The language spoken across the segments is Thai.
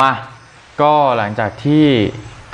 มาก็หลังจากที่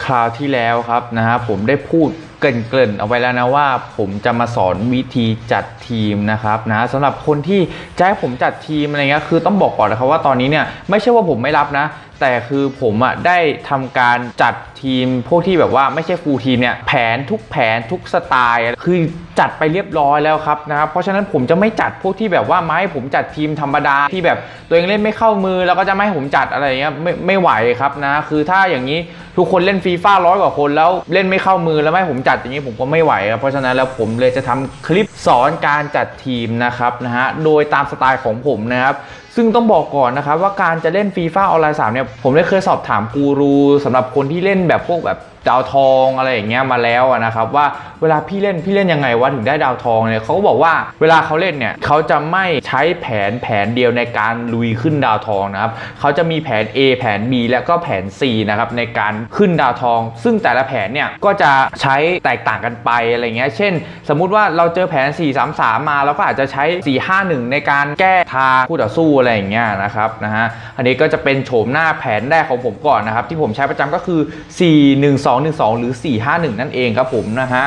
คราวที่แล้วครับนะฮะผมได้พูดเกริ่นๆเอาไว้แล้วนะว่า ผมจะมาสอนวิธีจัดทีมนะครับนะสำหรับคนที่จะให้ผมจัดทีมอะไรเงี้ยคือต้องบอกก่อนนะครับว่าตอนนี้เนี่ยไม่ใช่ว่าผมไม่รับนะ แต่คือผมอะได้ทำการจัดทีมพวกที่แบบว่าไม่ใช่ฟูลทีมเนี่ยแผนทุกแผนทุกสไตล์คือจัดไปเรียบร้อยแล้วครับนะครับเพราะฉะนั้นผมจะไม่จัดพวกที่แบบว่าไมาให้ผมจัดทีมธรรมดาที่แบบตัวเองเล่นไม่เข้ามือแล้วก็จะไม่ให้ผมจัดอะไรเงี้ยไม่ไม่ไหวครับนะคือถ้าอย่างนี้ทุกคนเล่นฟีฟ่าร้อยกว่าคนแล้วเล่นไม่เข้ามือแล้วไม่ให้ผมจัดอย่างนี้ผมก็ไม่ไหวครับเพราะฉะนั้นแล้วผมเลยจะทำคลิปสอนการจัดทีมนะครับนะฮะโดยตามสไตล์ของผมนะครับ ซึ่งต้องบอกก่อนนะครับว่าการจะเล่นฟีฟ่าออนไลน์3เนี่ยผมได้เคยสอบถามกูรูสำหรับคนที่เล่นแบบพวกแบบดาวทองอะไรอย่างเงี้ยมาแล้วนะครับว่าเวลาพี่เล่นพี่เล่นยังไงวะถึงได้ดาวทองเนี่ยเขาก็บอกว่าเวลาเขาเล่นเนี่ยเขาจะไม่ใช้แผนแผนเดียวในการลุยขึ้นดาวทองนะครับเขาจะมีแผน A แผน B และก็แผน C นะครับในการขึ้นดาวทอง ซึ่งแต่ละแผนเนี่ยก็จะใช้แตกต่างกันไปอะไรเงี้ยเช่น สมมุติว่าเราเจอแผน 4 3 3 มาเราก็อาจจะใช้ 4 5 1 ในการแก้ทางคู่ต่อสู้อะไรอย่างเงี้ยนะครับนะฮะอันนี้ก็จะเป็นโฉมหน้าแผนแรกของผมก่อนนะครับที่ผมใช้ประจำก็คือ 4 1 2 1 2 หรือ 4 5 1 นั่นเองครับผมนะฮะ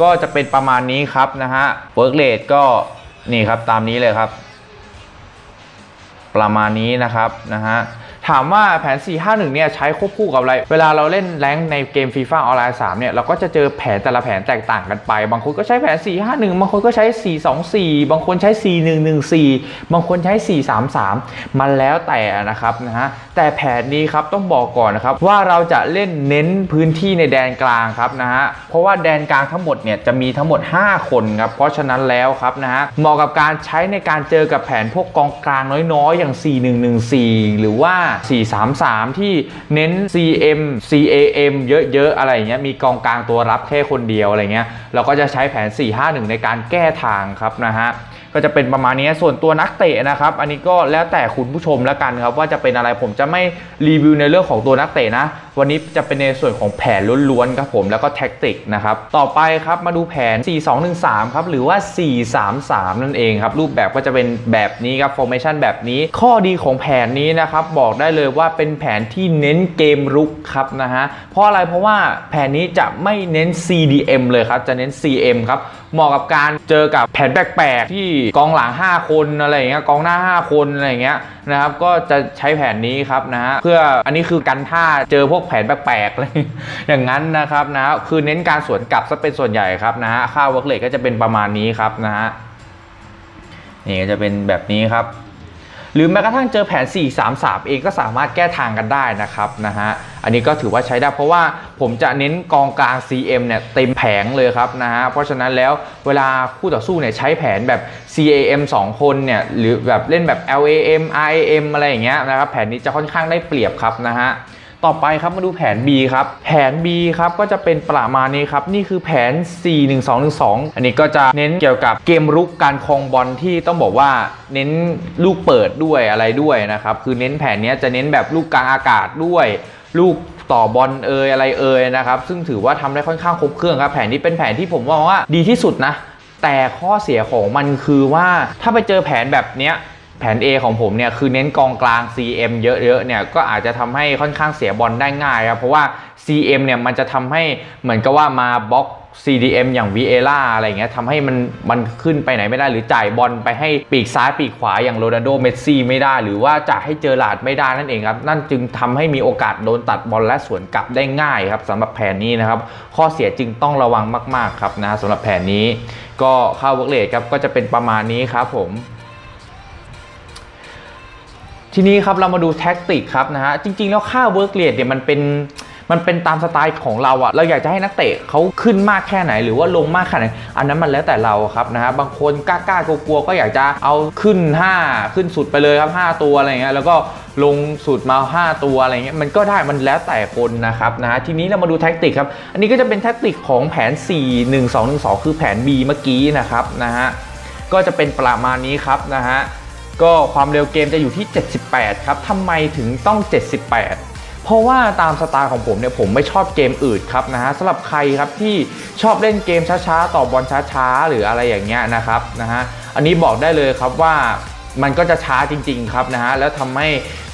ก็จะเป็นประมาณนี้ครับนะฮะเวิร์กเลทก็นี่ครับตามนี้เลยครับ ประมาณนี้นะครับนะฮะ ถามว่าแผน 451 เนี่ยใช้ควบคู่กับอะไร เวลาเราเล่นแรงในเกม FIFA ออนไลน์3เนี่ยเราก็จะเจอแผนแต่ละแผนแตกต่างกันไป บางคนก็ใช้แผน 451 บางคนก็ใช้ 424 บางคนใช้ 4114 บางคนใช้ 433 มันแล้วแต่นะครับนะฮะแต่แผนนี้ครับต้องบอกก่อนนะครับว่าเราจะเล่นเน้นพื้นที่ในแดนกลางครับนะฮะเพราะว่าแดนกลางทั้งหมดเนี่ยจะมีทั้งหมด 5 คนครับเพราะฉะนั้นแล้วครับนะฮะเหมาะกับการใช้ในการเจอกับแผนพวกกองกลางน้อยๆ อย่าง 4114 หรือว่า433 ที่เน้น CM CAM เยอะๆ อะไรเงี้ยมีกองกลางตัวรับแค่คนเดียวอะไรเงี้ยเราก็จะใช้แผน 451 ในการแก้ทางครับนะฮะ ก็จะเป็นประมาณนี้ส่วนตัวนักเตะนะครับอันนี้ก็แล้วแต่คุณผู้ชมแล้วกันครับว่าจะเป็นอะไรผมจะไม่รีวิวในเรื่องของตัวนักเตะนะ วันนี้จะเป็นในส่วนของแผนล้วนๆครับผมแล้วก็แท็กติกนะครับต่อไปครับมาดูแผน 4-2-1-3 ครับหรือว่า 4-3-3 นั่นเองครับรูปแบบก็จะเป็นแบบนี้ครับ formation แบบนี้ข้อดีของแผนนี้นะครับบอกได้เลยว่าเป็นแผนที่เน้นเกมรุกครับนะฮะเพราะอะไรเพราะว่าแผนนี้จะไม่เน้น CDM เลยครับจะเน้น CM ครับเหมาะกับการเจอกับแผนแปลกๆที่กองหลัง 5 คนอะไรอย่างเงี้ยกองหน้า 5 คนอะไรอย่างเงี้ยนะครับก็จะใช้แผนนี้ครับนะฮะเพื่ออันนี้คือกันท่าเจอพวกแผนแปลกๆเลยอย่างนั้นนะครับนะคือเน้นการสวนกลับซะเป็นส่วนใหญ่ครับนะฮะค่าเวิร์กเลทก็จะเป็นประมาณนี้ครับนะฮะนี่ก็จะเป็นแบบนี้ครับ หรือแม้กระทั่งเจอแผน 4-3-3 เองก็สามารถแก้ทางกันได้นะครับนะฮะอันนี้ก็ถือว่าใช้ได้เพราะว่าผมจะเน้นกองกลาง CM เนี่ยเต็มแผงเลยครับนะฮะเพราะฉะนั้นแล้วเวลาคู่ต่อสู้เนี่ยใช้แผนแบบ CAM 2 คนเนี่ยหรือแบบเล่นแบบ LAM RAM อะไรอย่างเงี้ยนะครับแผนนี้จะค่อนข้างได้เปรียบครับนะฮะ ต่อไปครับมาดูแผน B ครับ แผน B ครับก็จะเป็นประมาณนี้ครับ นี่คือแผน 4-1-2-1-2 อันนี้ก็จะเน้นเกี่ยวกับเกมรุกการครองบอลที่ต้องบอกว่าเน้นลูกเปิดด้วยอะไรด้วยนะครับ คือเน้นแผนนี้จะเน้นแบบลูกกลางอากาศด้วย ลูกต่อบอลเอยอะไรเอยนะครับ ซึ่งถือว่าทำได้ค่อนข้างครบเครื่องครับ แผนนี้เป็นแผนที่ผมว่าว่าดีที่สุดนะ แต่ข้อเสียของมันคือว่าถ้าไปเจอแผนแบบเนี้ย แผน A ของผมเนี่ยคือเน้นกองกลาง CM เยอะๆเนี่ยก็อาจจะทำให้ค่อนข้างเสียบอลได้ง่ายครับเพราะว่า CM เนี่ยมันจะทำให้เหมือนกับว่ามาบล็อก CDM อย่าง v i e l a อะไรเงี้ยทำให้มันมันขึ้นไปไหนไม่ได้ หรือจ่ายบอลไปให้ปีกซ้ายปีกขวาอย่างโรนัลโดเมสซี่ไม่ได้ หรือว่าจะให้เจอหลาดไม่ได้นั่นเองครับ นั่นจึงทำให้มีโอกาสโดนตัดบอลและสวนกลับได้ง่ายครับสำหรับแผนนี้นะครับ ข้อเสียจึงต้องระวังมาก ๆ ครับนะสำหรับแผนนี้ ก็เข้าเวิร์กเลทครับก็จะเป็นประมาณนี้ครับผม ทีนี้ครับเรามาดูแท็กติกครับนะฮะจริง ๆ แล้วค่าเวิร์กเรทเนี่ยมันเป็นมันเป็นตามสไตล์ของเราอะเราอยากจะให้นักเตะเขาขึ้นมากแค่ไหน หรือว่าลงมากแค่ไหน อันนั้นมันแล้วแต่เราครับนะฮะบางคนกล้าๆกลัวๆก็อยากจะเอาขึ้น 5 ขึ้นสุดไปเลยครับ 5 ตัวอะไรเงี้ยแล้วก็ลงสุดมา 5 ตัวอะไรเงี้ยมันก็ได้มันแล้วแต่คนนะครับนะฮะทีนี้เรามาดูแท็กติกครับ อันนี้ก็จะเป็นแท็กติกของแผน 4 1 2 1 2 คือแผน B เมื่อกี้นะครับนะฮะก็จะเป็นประมาณนี้ครับนะฮะ ก็ความเร็วเกมจะอยู่ที่ 78 ครับทำไมถึงต้อง 78 เพราะว่าตามสไตล์ของผมเนี่ยผมไม่ชอบเกมอื่นครับนะฮะสำหรับใครครับที่ชอบเล่นเกมช้าๆ ต่อบอลช้าๆ หรืออะไรอย่างเงี้ยนะครับนะฮะอันนี้บอกได้เลยครับว่า มันก็จะช้าจริง ๆ ครับนะฮะแล้วทำให้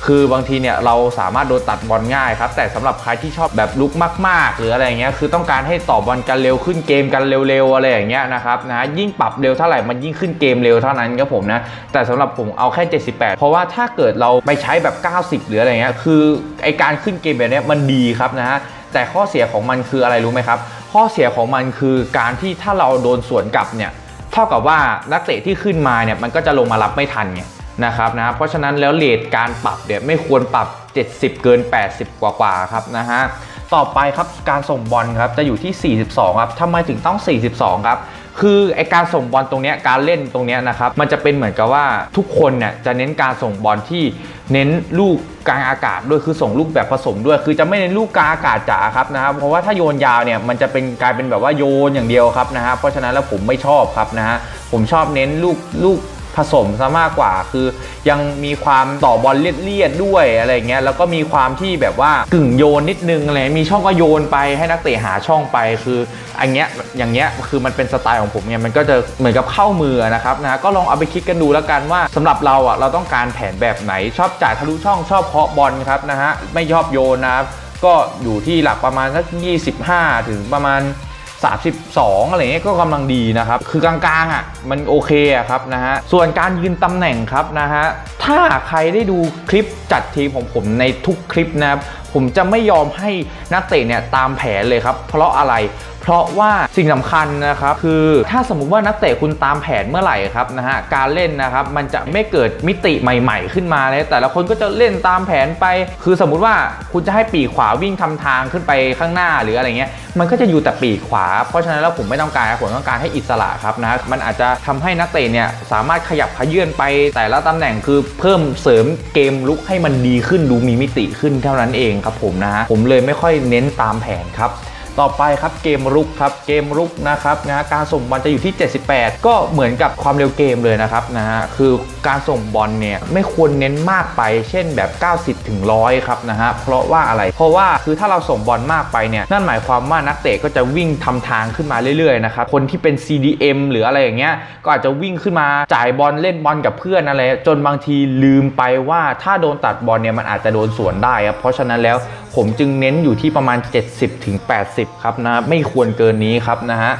คือบางทีเนี่ยเราสามารถโดนตัดบอลง่ายครับแต่สำหรับใครที่ชอบแบบลุกมาก ๆ หรืออะไรเงี้ยคือต้องการให้ต่อบอลกันเร็วขึ้นเกมกันเร็วๆอะไรอย่างเงี้ยนะครับนะยิ่งปรับเร็วเท่าไหร่มันยิ่งขึ้นเกมเร็วเท่านั้นครับผมนะแต่สำหรับผมเอาแค่ 78 เพราะว่าถ้าเกิดเราไปใช้แบบ 90 หรืออะไรเงี้ยคือไอการขึ้นเกมแบบเนี้ยมันดีครับนะฮะแต่ข้อเสียของมันคืออะไรรู้ไหมครับข้อเสียของมันคือการที่ถ้าเราโดนสวนกลับเนี่ย เท่ากับว่านักเตะที่ขึ้นมาเนี่ยมันก็จะลงมารับไม่ทันไงนะครับนะเพราะฉะนั้นแล้วเลทการปรับเนี่ยไม่ควรปรับ 70 เกิน 80 กว่ากว่าครับนะฮะต่อไปครับการส่งบอลครับจะอยู่ที่ 42 ครับทำไมถึงต้อง 42 ครับ คือไอการส่งบอลตรงนี้การเล่นตรงนี้นะครับมันจะเป็นเหมือนกับว่าทุกคนเนี่ยจะเน้นการส่งบอลที่เน้นลูกกลางอากาศด้วยคือส่งลูกแบบผสมด้วย คือจะไม่เน้นลูกกลางอากาศจ๋าครับนะครับเพราะว่าถ้าโยนยาวเนี่ยมันจะเป็นกลายเป็นแบบว่าโยนอย่างเดียวครับนะฮะเพราะฉะนั้นแล้วผมไม่ชอบครับนะฮะผมชอบเน้นลูกลูก ผสมซะมากกว่า คือยังมีความต่อบอลเลียดๆด้วยอะไรเงี้ยแล้วก็มีความที่แบบว่ากึ่งโยนนิดนึงอะไรมีช่องก็โยนไปให้นักเตะหาช่องไปคืออันเงี้ยอย่างเงี้ยคือมันเป็นสไตล์ของผมเนี่ยมันก็จะเหมือนกับเข้ามือนะครับนะก็ลองเอาไปคิดกันดูแล้วกันว่าสำหรับเราอะเราต้องการแผนแบบไหนชอบจ่ายทะลุช่องชอบเพาะบอลครับนะฮะไม่ชอบโยนนะครับก็อยู่ที่หลักประมาณสัก 25 ถึงประมาณ 32 อะไรเงี้ยก็กำลังดีนะครับ คือกลางๆอะมันโอเคอะครับนะฮะ ส่วนการยืนตำแหน่งครับนะฮะ ถ้าใครได้ดูคลิปจัดทีมของผมในทุกคลิปนะครับ ผมจะไม่ยอมให้นักเตะเนี่ยตามแผนเลยครับ เพราะอะไร เพราะว่าสิ่งสำคัญนะครับคือถ้าสมมุติว่านักเตะคุณตามแผนเมื่อไหร่ครับนะฮะการเล่นนะครับมันจะไม่เกิดมิติใหม่ ๆ ขึ้นมาเลยแต่ละคนก็จะเล่นตามแผนไป คือสมมุติว่าคุณจะให้ปีกขวาวิ่งทำทางขึ้นไปข้างหน้าหรืออะไรเงี้ยมันก็จะอยู่แต่ปีกขวา เพราะฉะนั้นแล้วผมไม่ต้องการผมต้องการให้อิสระครับนะมันอาจจะทำให้นักเตะเนี่ยสามารถขยับขยื่นไป แต่ละตำแหน่งคือเพิ่มเสริมเกมลุกให้มันดีขึ้นดูมีมิติขึ้นเท่านั้นเองครับผมนะฮะผมเลยไม่ค่อยเน้นตามแผนครับ ต่อไปครับเกมรุกครับเกมรุกนะครับนะการส่งบอลจะอยู่ที่ 78 ก็เหมือนกับความเร็วเกมเลยนะครับนะฮะคือการส่งบอลเนี่ยไม่ควรเน้นมากไป เช่นแบบ 90ถึง100ครับนะฮะเพราะว่าอะไร เพราะว่าคือถ้าเราส่งบอลมากไปเนี่ยนั่นหมายความว่านักเตะก็จะวิ่งทำทางขึ้นมาเรื่อยๆนะครับคนที่เป็น CDM หรืออะไรอย่างเงี้ยก็อาจจะวิ่งขึ้นมาจ่ายบอลเล่นบอลกับเพื่อนอะไรจนบางทีลืมไปว่าถ้าโดนตัดบอลเนี่ยมันอาจจะโดนสวนได้ครับเพราะฉะนั้นแล้ว ผมจึงเน้นอยู่ที่ประมาณ 70ถึง80 ครับนะ ไม่ควรเกินนี้ครับนะฮะ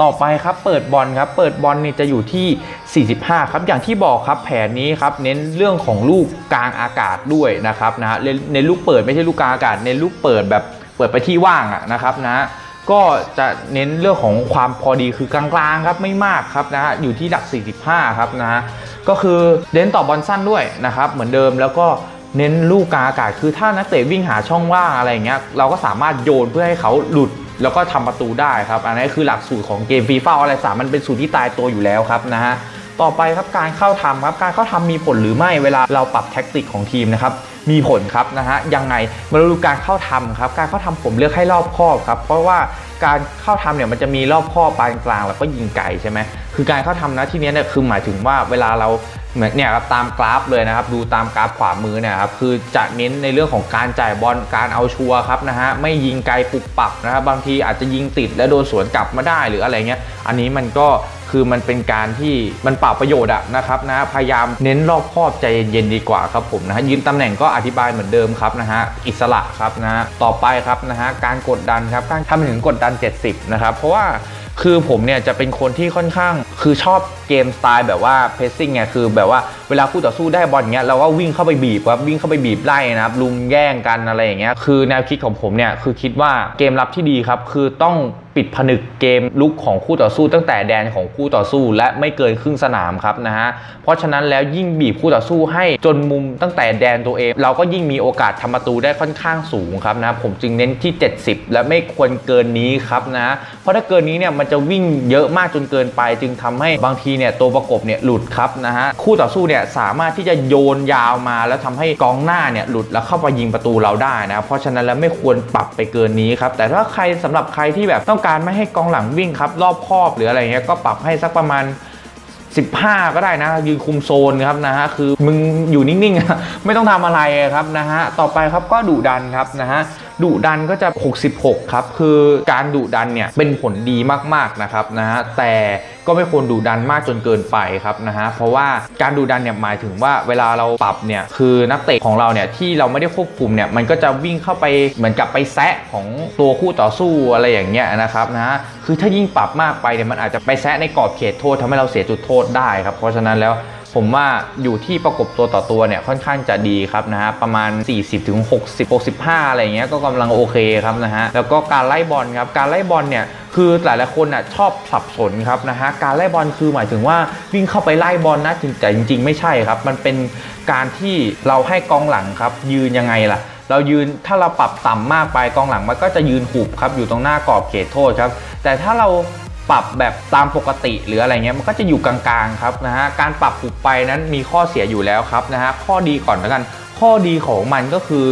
ต่อไปครับเปิดบอลครับเปิดบอลนี่จะอยู่ที่ 45 ครับอย่างที่บอกครับแผนนี้ครับเน้นเรื่องของลูกกลางอากาศด้วยนะครับนะฮะเน้นลูกเปิดไม่ใช่ลูกกลางอากาศเน้นลูกเปิดแบบเปิดไปที่ว่างอะนะครับนะก็จะเน้นเรื่องของความพอดีคือกลางๆครับไม่มากครับนะฮะอยู่ที่หลัก 45 ครับนะฮะก็คือเน้นต่อบอลสั้นด้วยนะครับเหมือนเดิมแล้วก็ เน้นลูกกลางอากาศคือถ้านักเตะวิ่งหาช่องว่างอะไรเงี้ยเราก็สามารถโยนเพื่อให้เขาหลุดแล้วก็ทำประตูได้ครับ อันนี้คือหลักสูตรของเกมฟีฟ่าอะไรสามมันเป็นสูตรที่ตายตัวอยู่แล้วครับนะฮะต่อไปครับการเข้าทำครับการเข้าทำมีผลหรือไม่เวลาเราปรับแท็กติกของทีมนะครับมีผลครับนะฮะยังไงมาดูการเข้าทำครับการเข้าทำผมเลือกให้รอบครอบครับเพราะว่าการเข้าทำเนี่ยมันจะมีรอบข้อปานกลางแล้วก็ยิงไกลใช่ไหมคือการเข้าทำนะที่นี้เนี่ยคือหมายถึงว่าเวลาเรา เหมือนเนี่ยครับตามกราฟเลยนะครับ ดูตามกราฟขวามือเนี่ยครับคือจะเน้นในเรื่องของการจ่ายบอลการเอาชัวร์ครับนะฮะไม่ยิงไกลปุกปับนะครับบางทีอาจจะยิงติดแล้วโดนสวนกลับมาได้หรืออะไรเงี้ยอันนี้มันก็คือมันเป็นการที่มันเปล่าประโยชน์อะนะครับนะพยายามเน้นรอบคอบใจเย็นๆดีกว่าครับผมนะฮะยืนตำแหน่งก็อธิบายเหมือนเดิมครับนะฮะอิสระครับนะต่อไปครับนะฮะการกดดันครับการทำถึงกดดัน 70นะครับเพราะว่า คือผมเนี่ยจะเป็นคนที่ค่อนข้าง คือชอบเกมสไตล์แบบว่าเพสซิ่งไงคือแบบว่าเวลาคู่ต่อสู้ได้บอลเงี้ยเราก็วิ่งเข้าไปบีบครับวิ่งเข้าไปบีบไล่นะครับลุมแย่งกันอะไรอย่างเงี้ยคือแนวคิดของผมเนี่ยคือคิดว่าเกมรับที่ดีครับคือต้อง ปิดผนึกเกมลุกของคู่ต่อสู้ ตั้งแต่แดนของคู่ต่อสู้ และไม่เกินครึ่งสนามครับนะฮะเพราะฉะนั้นแล้วยิ่งบีบคู่ต่อสู้ให้จนมุมตั้งแต่แดนตัวเอง เราก็ยิ่งมีโอกาสทำประตูได้ค่อนข้างสูงครับนะผมจึงเน้นที่ 70 และไม่ควรเกินนี้ครับนะเพราะถ้าเกินนี้เนี่ยมันจะวิ่งเยอะมากจนเกินไป จึงทำให้บางทีเนี่ยตัวประกบเนี่ยหลุดครับนะฮะคู่ต่อสู้เนี่ยสามารถที่จะโยนยาวมา แล้วทำให้กองหน้าเนี่ยหลุดแล้วเข้าไปยิงประตูเราได้นะเพราะฉะนั้นแล้วไม่ควรปรับไปเกินนี้ครับแต่ถ้าใครสำหรับใครที่แบบต้องการไม่ให้กองหลังวิ่งครับ รอบครอบหรืออะไรเงี้ยก็ปรับให้สักประมาณ 15 ก็ได้นะ ยืนคุมโซนครับนะฮะคือมึงอยู่นิ่งๆ ไม่ต้องทำอะไรครับนะฮะต่อไปครับก็ดุดันครับนะฮะ ดุดันก็จะ 66 ครับ คือการดุดันเนี่ยเป็นผลดีมากๆนะครับนะฮะแต่ก็ไม่ควรดุดันมากจนเกินไปครับนะฮะเพราะว่าการดุดันเนี่ยหมายถึงว่าเวลาเราปรับเนี่ยคือนักเตะของเราเนี่ยที่เราไม่ได้ควบคุมเนี่ยมันก็จะวิ่งเข้าไปเหมือนกับไปแซะของตัวคู่ต่อสู้อะไรอย่างเงี้ยนะครับนะฮะคือถ้ายิ่งปรับมากไปเนี่ยมันอาจจะไปแซะในกรอบเขตโทษทำให้เราเสียจุดโทษได้ครับเพราะฉะนั้นแล้ว ผมว่าอยู่ที่ประกบตัวต่อตัวเนี่ยค่อนข้างจะดีครับนะฮะประมาณ 40ถึง60 65 อะไรอย่างเงี้ยก็กำลังโอเคครับนะฮะแล้วก็การไล่บอลครับการไล่บอลเนี่ยคือหลายๆคนอะชอบสับสนครับนะฮะการไล่บอลคือหมายถึงว่าวิ่งเข้าไปไล่บอลนะแต่จริง ๆ ไม่ใช่ครับ มันเป็นการที่เราให้กองหลังครับ ยืนยังไงล่ะ เรายืนถ้าเราปรับต่ำมากไปกองหลังมันก็จะยืนหุบครับอยู่ตรงหน้ากรอบเขตโทษครับ แต่ถ้าเรา ปรับแบบตามปกติ หรืออะไรเงี้ยมันก็จะอยู่กลางๆครับนะฮะการปรับหุบไปนั้นมีข้อเสียอยู่แล้วครับนะฮะข้อดีก่อนแล้วกัน ข้อดีของมันก็คือ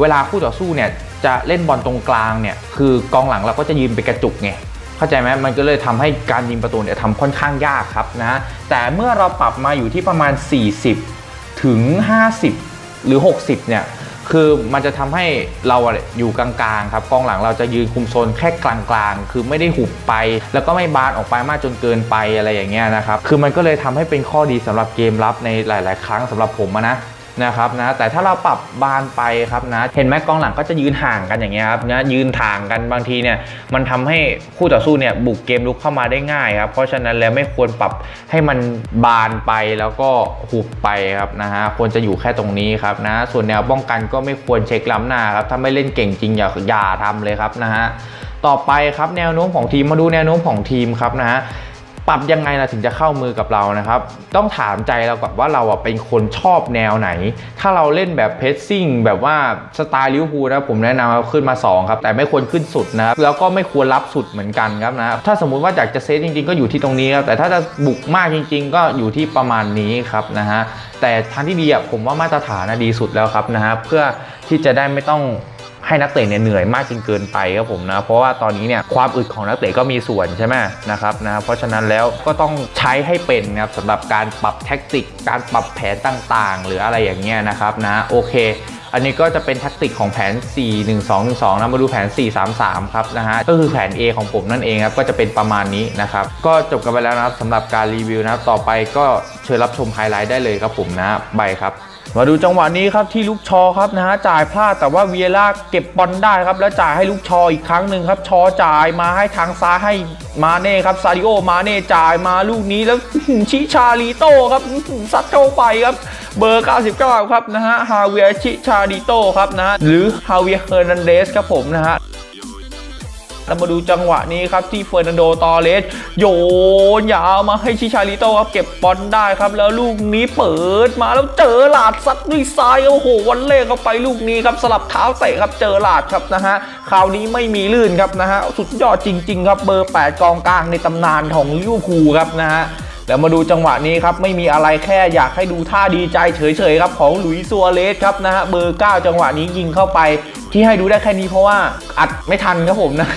เวลาคู่ต่อสู้เนี่ยจะเล่นบอลตรงกลางเนี่ยคือกองหลังเราก็จะยืนเป็นกระจุกไงเข้าใจไหมมันก็เลยทำให้การยิงประตูเนี่ยทำค่อนข้างยากครับนะะแต่เมื่อเราปรับมาอยู่ที่ประมาณ 40 ถึง 50 หรือ 60 เนี่ย คือมันจะทำให้เราอยู่กลางๆครับกองหลังเราจะยืนคุมโซนแค่กลางๆ คือไม่ได้หุบไป แล้วก็ไม่บานออกไปมากจนเกินไปอะไรอย่างเงี้ยนะครับ คือมันก็เลยทำให้เป็นข้อดีสำหรับเกมรับในหลาย ๆ ครั้งสำหรับผมนะ นะครับนะแต่ถ้าเราปรับบานไปครับนะเห็นไหมกองหลังก็จะยืนห่างกันอย่างเงี้ยครับนะยืนถ่างกันบางทีเนี่ยมันทำให้คู่ต่อสู้เนี่ยบุกเกมลุกเข้ามาได้ง่ายครับเพราะฉะนั้นแล้วไม่ควรปรับให้มันบานไปแล้วก็หุบไปครับนะฮะควรจะอยู่แค่ตรงนี้ครับนะส่วนแนวป้องกันก็ไม่ควรเช็คล้ำหน้าครับถ้าไม่เล่นเก่งจริงอย่าอย่าทำเลยครับนะฮะต่อไปครับแนวโน้มของทีมมาดูแนวโน้มของทีมครับนะฮะ ปรับยังไงเราถึงจะเข้ามือกับเรานะครับ ต้องถามใจเรากับว่าเราอะเป็นคนชอบแนวไหน ถ้าเราเล่นแบบเพสซิ่งแบบว่าสไตล์ลิวพูนะผมแนะนำว่าขึ้นมา 2 ครับ แต่ไม่ควรขึ้นสุดนะครับ แล้วก็ไม่ควรรับสุดเหมือนกันครับนะ ถ้าสมมุติว่าอยากจะเซตจริงๆ ก็อยู่ที่ตรงนี้ครับ แต่ถ้าจะบุกมากจริง ๆ ก็อยู่ที่ประมาณนี้ครับนะฮะแต่ทางที่ดีอะผมว่ามาตรฐานนะดีสุดแล้วครับนะฮะเพื่อที่จะได้ไม่ต้อง ให้นักเตะเนี่ยเหนื่อยมากจนเกินไปครับผมนะเพราะว่าตอนนี้เนี่ยความอึดของนักเตะก็มีส่วนใช่ไหมนะครับนะเพราะฉะนั้นแล้วก็ต้องใช้ให้เป็นนะครับสำหรับการปรับแท็กติก การปรับแผนต่างๆ หรืออะไรอย่างเงี้ยนะครับนะโอเคอันนี้ก็จะเป็นแท็กติกของแผน 4 1 2 1 2นะมาดูแผน 4 3 3 ครับนะฮะ ก็คือแผน A ของผมนั่นเองครับ ก็จะเป็นประมาณนี้นะครับ ก็จบกันไปแล้วนะครับสำหรับการรีวิวนะครับ ต่อไปก็เชิญรับชมไฮไลท์ได้เลยครับผมนะใบครับ มาดูจังหวะนี้ครับที่ลูกชอครับนะฮะจ่ายพลาดแต่ว่าเวียร่าเก็บบอลได้ครับ แล้วจ่ายให้ลูกชออีกครั้งหนึ่งครับชอจ่ายมาให้ทางซ้ายให้มาเน่ครับซาดิโอมาเน่จ่ายมาลูกนี้แล้วชิชาลีโต้ครับซัดเข้าไปครับ เบอร์ 99 ครับนะฮะฮาเวียชิชาดิโต้ครับนะฮะหรือฮาเวียเฮอร์นันเดสครับผมนะฮะ เรามาดูจังหวะนี้ครับที่เฟอร์นันโดตอเรสโยนยาวมาให้ชิชาริโต้ครับเก็บบอลได้ครับ แล้วลูกนี้เปิดมาแล้วเจอหลาดซัดด้วยซ้ายโอ้โหวันเล่เข้าไปลูกนี้ครับสลับเท้าเตะครับเจอหลาดครับนะฮะคราวนี้ไม่มีลื่นครับนะฮะสุดยอดจริง ๆ ครับเบอร์ 8 กองกลางในตำนานของลิเวอร์พูลครับนะฮะแล้วมาดูจังหวะนี้ครับ ไม่มีอะไรแค่อยากให้ดูท่าดีใจเฉยๆครับของหลุยส์ซัวเรสครับนะฮะเบอร์ 9 จังหวะนี้ยิงเข้าไป ที่ให้ดูได้แค่นี้เพราะว่าอัดไม่ทันครับผมนะ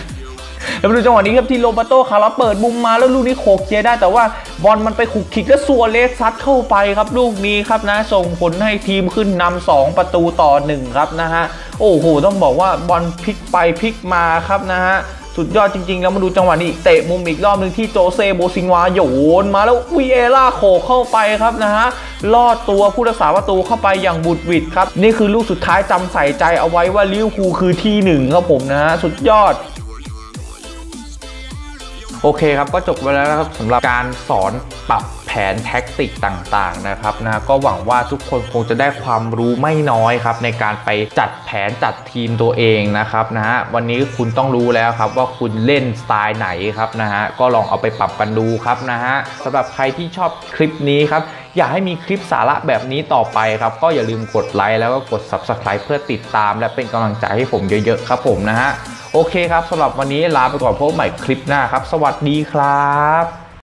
แล้วมาดูจังหวะนี้ครับที่โรบัโตคาร์ลเปิดมุมมาแล้วลูกนี้โขกเคลียร์ได้แต่ว่าบอลมันไปขุกขิกแล้วซัวเรสซัดเข้าไปครับ ลูกนี้ครับนะส่งผลให้ทีมขึ้นนำ2ประตูต่อ 1 ครับนะฮะโอ้โหต้องบอกว่าบอลพลิกไปพลิกมาครับนะฮะสุดยอดจริงๆ แล้วมาดูจังหวะนี้ เตะมุมอีกรอบหนึ่งที่โจเซโบซิงวาโยนมาแล้ววีเอล่าโขกเข้าไปครับนะฮะลอดตัวผู้รักษาประตูเข้าไปอย่างบุดวิดครับ นี่คือลูกสุดท้ายจำใส่ใจเอาไว้ว่าลิเวอร์พูลคือที่หนึ่งครับผมนะฮะสุดยอด โอเคครับก็จบไปแล้วนะครับสำหรับการสอนปรับ ผนแท็กติกต่างๆนะครับนะก็หวังว่าทุกคนคงจะได้ความรู้ไม่น้อยครับในการไปจัดแผนจัดทีมตัวเองนะครับนะฮะวันนี้คุณต้องรู้แล้วครับว่าคุณเล่นสไตล์ไหนครับนะฮะก็ลองเอาไปปรับกันดูครับนะฮะสำหรับใครที่ชอบคลิปนี้ครับอยากให้มีคลิปสาระแบบนี้ต่อไปครับ ก็อย่าลืมกดไลค์แล้วก็กด Subscribe เพื่อติดตาม และเป็นกำลังใจให้ผมเยอะๆครับผมนะฮะโอเคครับสำหรับวันนี้ลาไปก่อนพบใหม่คลิปหน้าครับ สวัสดีครับ